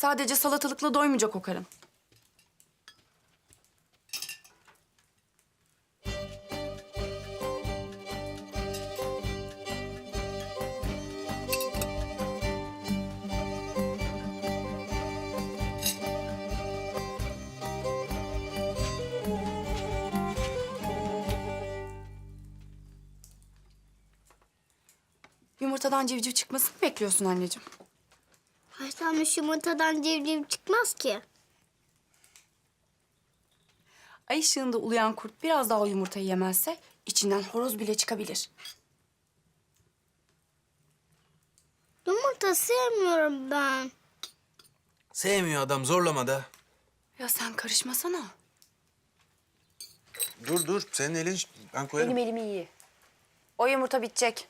Sadece salatalıkla doymayacak o karın. Yumurtadan civciv çıkmasını bekliyorsun anneciğim? Haşlanmış yumurtadan civciv çıkmaz ki. Ay ışığında uluyan kurt biraz daha o yumurtayı yemezse içinden horoz bile çıkabilir. Yumurta sevmiyorum ben. Sevmiyor adam zorlama da. Ya sen karışmasana. Dur dur senin elin ben koyarım. Benim elim iyi. O yumurta bitecek.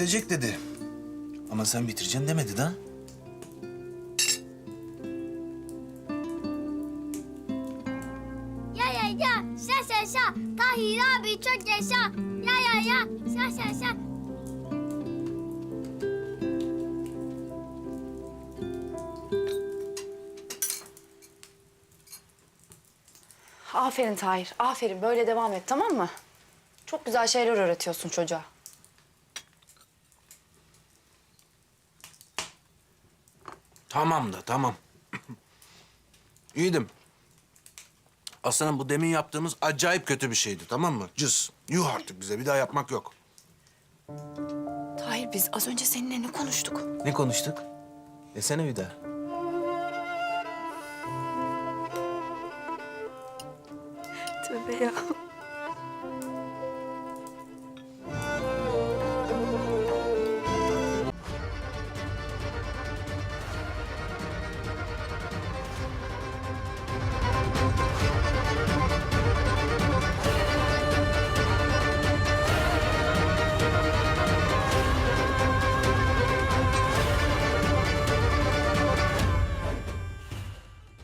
Bitecek dedi. Ama sen bitireceksin demedi da. Ya ya ya, şa şa şa. Tahir abi çok yaşa. Ya ya ya, şa şa şa. Aferin Tahir, aferin. Böyle devam et tamam mı? Çok güzel şeyler öğretiyorsun çocuğa. Tamam da tamam. İyiydim. Aslanım bu demin yaptığımız acayip kötü bir şeydi tamam mı? Cız. Yuh artık bize bir daha yapmak yok. Tahir biz az önce seninle ne konuştuk? Ne konuştuk? Desene bir daha. Tövbe ya.